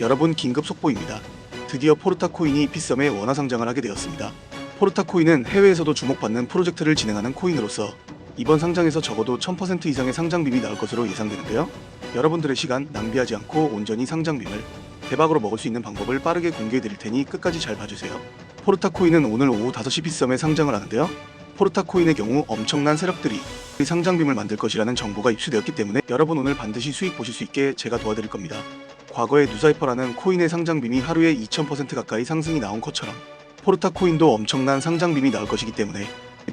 여러분 긴급 속보입니다. 드디어 포르타 코인이 피썸에 원화 상장을 하게 되었습니다. 포르타 코인은 해외에서도 주목받는 프로젝트를 진행하는 코인으로서 이번 상장에서 적어도 1000% 이상의 상장빔이 나올 것으로 예상되는데요. 여러분들의 시간 낭비하지 않고 온전히 상장빔을 대박으로 먹을 수 있는 방법을 빠르게 공개해 드릴 테니 끝까지 잘 봐주세요. 포르타 코인은 오늘 오후 5시 피썸에 상장을 하는데요. 포르타 코인의 경우 엄청난 세력들이 이 상장빔을 만들 것이라는 정보가 입수되었기 때문에 여러분 오늘 반드시 수익 보실 수 있게 제가 도와드릴 겁니다. 과거에 누사이퍼라는 코인의 상장빔이 하루에 2000% 가까이 상승이 나온 것처럼 포르타 코인도 엄청난 상장빔이 나올 것이기 때문에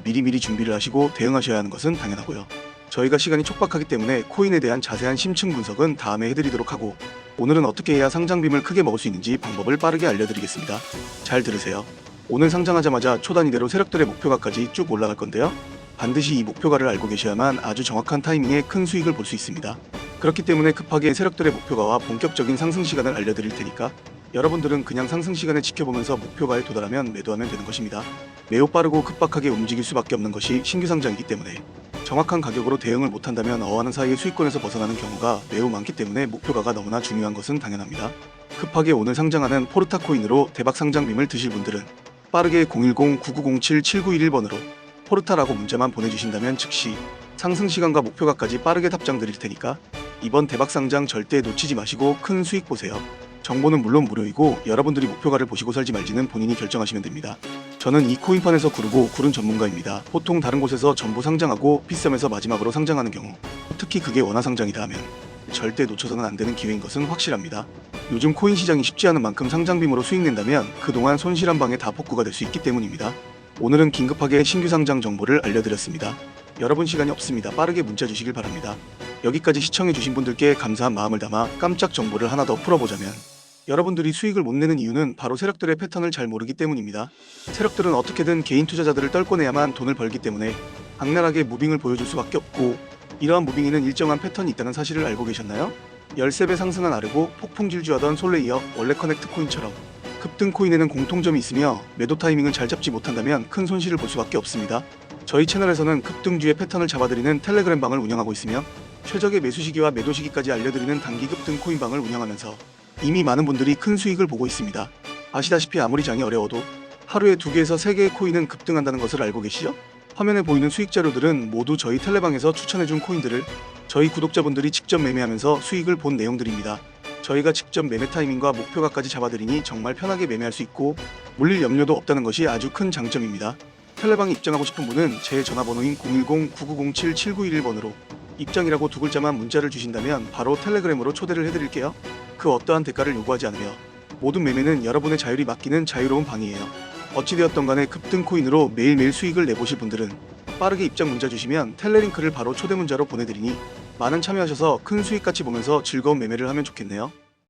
미리미리 준비를 하시고 대응하셔야 하는 것은 당연하고요. 저희가 시간이 촉박하기 때문에 코인에 대한 자세한 심층 분석은 다음에 해드리도록 하고 오늘은 어떻게 해야 상장빔을 크게 먹을 수 있는지 방법을 빠르게 알려드리겠습니다. 잘 들으세요. 오늘 상장하자마자 초단위대로 세력들의 목표가까지 쭉 올라갈 건데요. 반드시 이 목표가를 알고 계셔야만 아주 정확한 타이밍에 큰 수익을 볼 수 있습니다. 그렇기 때문에 급하게 세력들의 목표가와 본격적인 상승 시간을 알려드릴 테니까 여러분들은 그냥 상승 시간을 지켜보면서 목표가에 도달하면 매도하면 되는 것입니다. 매우 빠르고 급박하게 움직일 수밖에 없는 것이 신규 상장이기 때문에 정확한 가격으로 대응을 못한다면 어하는 사이에 수익권에서 벗어나는 경우가 매우 많기 때문에 목표가가 너무나 중요한 것은 당연합니다. 급하게 오늘 상장하는 포르타 코인으로 대박 상장빔을 드실 분들은 빠르게 010-9907-7911번으로 포르타라고 문자만 보내주신다면 즉시 상승 시간과 목표가까지 빠르게 답장 드릴 테니까 이번 대박 상장 절대 놓치지 마시고 큰 수익 보세요. 정보는 물론 무료이고 여러분들이 목표가를 보시고 살지 말지는 본인이 결정하시면 됩니다. 저는 이 코인판에서 구르고 구른 전문가입니다. 보통 다른 곳에서 전부 상장하고 피썸에서 마지막으로 상장하는 경우 특히 그게 원화 상장이다 하면 절대 놓쳐서는 안 되는 기회인 것은 확실합니다. 요즘 코인 시장이 쉽지 않은 만큼 상장빔으로 수익 낸다면 그동안 손실 한 방에 다 복구가 될 수 있기 때문입니다. 오늘은 긴급하게 신규 상장 정보를 알려드렸습니다. 여러분 시간이 없습니다. 빠르게 문자 주시길 바랍니다. 여기까지 시청해주신 분들께 감사한 마음을 담아 깜짝 정보를 하나 더 풀어보자면 여러분들이 수익을 못 내는 이유는 바로 세력들의 패턴을 잘 모르기 때문입니다. 세력들은 어떻게든 개인 투자자들을 떨궈내야만 돈을 벌기 때문에 악랄하게 무빙을 보여줄 수밖에 없고 이러한 무빙에는 일정한 패턴이 있다는 사실을 알고 계셨나요? 13배 상승한 아르고 폭풍 질주하던 솔레 이어 원래 커넥트 코인처럼 급등 코인에는 공통점이 있으며 매도 타이밍을 잘 잡지 못한다면 큰 손실을 볼 수밖에 없습니다. 저희 채널에서는 급등주의 패턴을 잡아드리는 텔레그램 방을 운영하고 있으며 최적의 매수 시기와 매도 시기까지 알려드리는 단기 급 등 코인 방을 운영하면서 이미 많은 분들이 큰 수익을 보고 있습니다. 아시다시피 아무리 장이 어려워도 하루에 두 개에서 세 개의 코인은 급등한다는 것을 알고 계시죠? 화면에 보이는 수익 자료들은 모두 저희 텔레방에서 추천해준 코인들을 저희 구독자분들이 직접 매매하면서 수익을 본 내용들입니다. 저희가 직접 매매 타이밍과 목표가까지 잡아드리니 정말 편하게 매매할 수 있고 물릴 염려도 없다는 것이 아주 큰 장점입니다. 텔레방에 입장하고 싶은 분은 제 전화번호인 010-9907-7911번으로 입장이라고 두 글자만 문자를 주신다면 바로 텔레그램으로 초대를 해드릴게요. 그 어떠한 대가를 요구하지 않으며 모든 매매는 여러분의 자율이 맡기는 자유로운 방이에요. 어찌되었던 간에 급등 코인으로 매일매일 수익을 내보실 분들은 빠르게 입장 문자 주시면 텔레링크를 바로 초대 문자로 보내드리니 많은 참여하셔서 큰 수익 같이 보면서 즐거운 매매를 하면 좋겠네요.